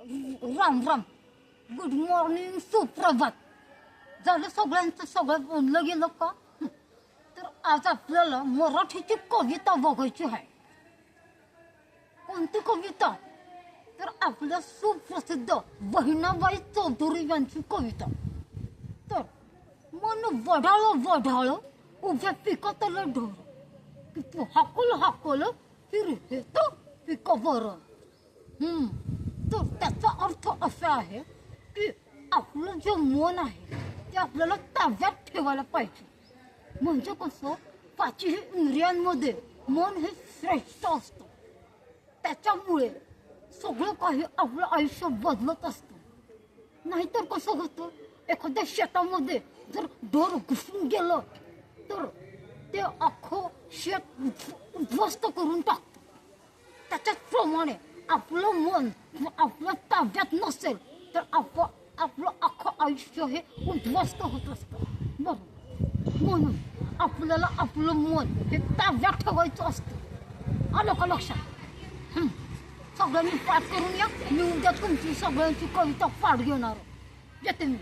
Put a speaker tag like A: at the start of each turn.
A: Ram Ram. Good morning सुप्रभात. झालं सगळ्यांचं सगळं बोललं गेलं का? तर आज आपल्याला मराठीची कविता बघायची आहे. कोणती कविता? तर आपल्या सुप्रसिद्ध बहिणाबाई चौधरी यांची कविता. तर मन वढाळ वढाळ उभ्या पिकातलं ढोर. हाकल हाकल फिर हे तर पिक बरं हम्म. त्याचा अर्थ असा आहे की आपलं जे मन आहे ते आपल्याला ताब्यात ठेवायला पाहिजे. म्हणजे कसं? पाचही इंद्रियांमध्ये मन हे श्रेष्ठ असतं. त्याच्यामुळे सगळं काही आपलं आयुष्य बदलत असतं. नाहीतर कसं होतं? एखाद्या शेतामध्ये जर ढोर घुसून गेलं तर ते अख्खं शेत उद्ध्वस्त करून टाकतं. त्याच्याचप्रमाणे आपलं मन जर आपल्या ताब्यात नसेल तर आपण आपलं अख्खं आयुष्य हे उद्ध्वस्त होत असतं. बरोबर. म्हणून आपल्याला आपलं मन हे ताब्यात ठेवायचं असतं. आलं का लक्षात? सगळ्यांनी पाठ करून या. मी उद्या तुमची सगळ्यांची कविता पाठ घेणार. येते मी.